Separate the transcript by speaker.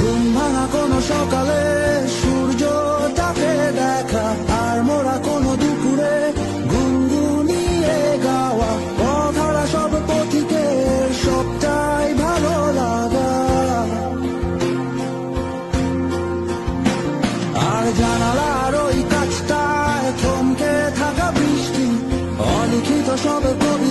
Speaker 1: ঘুম ভাঙা কোনো সকালে সূর্যটাকে দেখা, আর মোরা কোনো দুপুরে গুনগুনিয়ে গাওয়া, অধারা সব পথিকের সবটাই ভালো লাগা। আর জানালার ওই কাজটায় থমকে থাকা বৃষ্টি, অলিখিত সব কবি